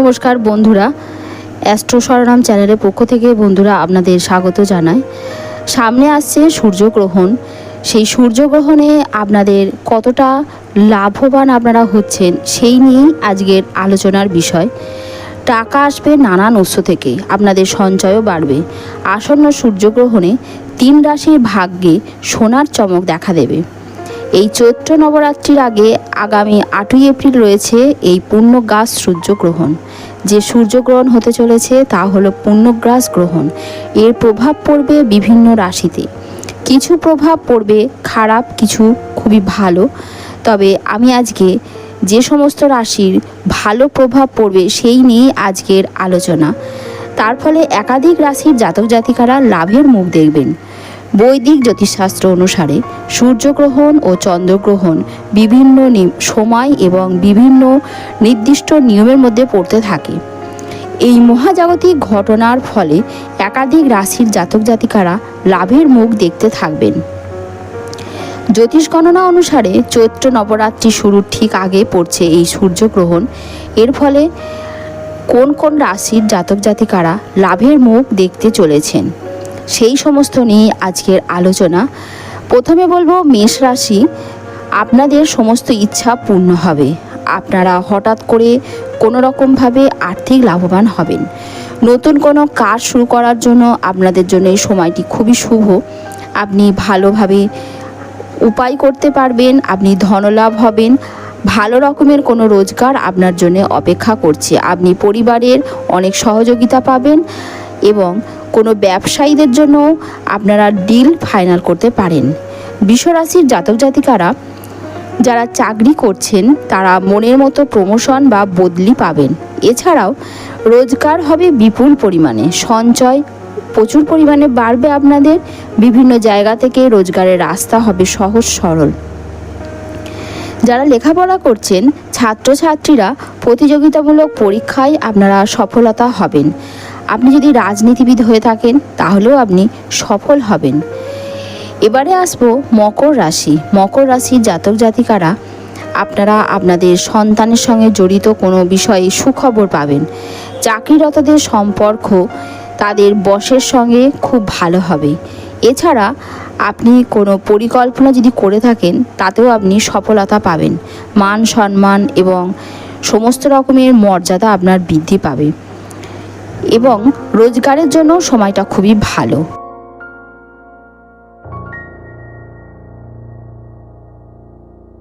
নমস্কার বন্ধুরা, অ্যাস্ট্রো সরনাম চ্যানেলের পক্ষ থেকে বন্ধুরা আপনাদের স্বাগত জানাই। সামনে আসছে সূর্যগ্রহণ। সেই সূর্যগ্রহণে আপনাদের কতটা লাভবান আপনারা হচ্ছেন সেই নিয়েই আজকের আলোচনার বিষয়। টাকা আসবে নানান উৎস থেকে, আপনাদের সঞ্চয়ও বাড়বে। আসন্ন সূর্যগ্রহণে তিন রাশির ভাগ্যে সোনার চমক দেখা দেবে। এই চৈত্র নবরাত্রির আগে আগামী আটই এপ্রিল রয়েছে এই পূর্ণগ্রাস সূর্যগ্রহণ। যে সূর্যগ্রহণ হতে চলেছে তা হলো পূর্ণগ্রাস গ্রহণ। এর প্রভাব পড়বে বিভিন্ন রাশিতে। কিছু প্রভাব পড়বে খারাপ, কিছু খুবই ভালো। তবে আমি আজকে যে সমস্ত রাশির ভালো প্রভাব পড়বে সেই নিয়ে আজকের আলোচনা। তার ফলে একাধিক রাশির জাতক জাতিকারা লাভের মুখ দেখবেন। বৈদিক জ্যোতিষশাস্ত্র অনুসারে সূর্যগ্রহণ ও চন্দ্রগ্রহণ বিভিন্ন সময় এবং বিভিন্ন নির্দিষ্ট নিয়মের মধ্যে পড়তে থাকে। এই মহাজাগতিক ঘটনার ফলে একাধিক রাশির জাতক জাতিকারা লাভের মুখ দেখতে থাকবেন। জ্যোতিষ গণনা অনুসারে চৈত্র নবরাত্রি শুরুর ঠিক আগে পড়ছে এই সূর্যগ্রহণ। এর ফলে কোন কোন রাশির জাতক জাতিকারা লাভের মুখ দেখতে চলেছেন? সেই সমস্ত নিয়ে আজকের আলোচনা। প্রথমে বলব মেষ রাশি, আপনাদের সমস্ত ইচ্ছা পূর্ণ হবে। আপনারা হঠাৎ করে কোনো রকমভাবে আর্থিক লাভবান হবেন। নতুন কোনো কাজ শুরু করার জন্য আপনাদের জন্য এই সময়টি খুবই শুভ। আপনি ভালোভাবে উপায় করতে পারবেন, আপনি ধনলাভ হবেন। ভালো রকমের কোনো রোজগার আপনার জন্য অপেক্ষা করছে। আপনি পরিবারের অনেক সহযোগিতা পাবেন। এবং কোনো ব্যবসায়ীদের জন্য আপনারা ডিল ফাইনাল করতে পারেন। বিশ্বরাশির জাতক জাতিকারা যারা চাকরি করছেন, তারা মনের মতো প্রমোশন বা বদলি পাবেন। এছাড়াও রোজগার হবে বিপুল পরিমাণে। সঞ্চয় প্রচুর পরিমাণে বাড়বে আপনাদের। বিভিন্ন জায়গা থেকে রোজগারের রাস্তা হবে সহজ সরল। যারা লেখাপড়া করছেন, ছাত্রছাত্রীরা প্রতিযোগিতামূলক পরীক্ষায় আপনারা সফলতা হবেন। আপনি যদি রাজনীতিবিদ হয়ে থাকেন, তাহলেও আপনি সফল হবেন। এবারে আসব মকর রাশি। মকর রাশির জাতক জাতিকারা, আপনারা আপনাদের সন্তানের সঙ্গে জড়িত কোনো বিষয়ে সুখবর পাবেন। চাকরিরতদের সম্পর্ক তাদের বসের সঙ্গে খুব ভালো হবে। এছাড়া আপনি কোনো পরিকল্পনা যদি করে থাকেন, তাতেও আপনি সফলতা পাবেন। মান সম্মান এবং সমস্ত রকমের মর্যাদা আপনার বৃদ্ধি পাবে। এবং রোজগারের জন্য সময়টা খুবই ভালো।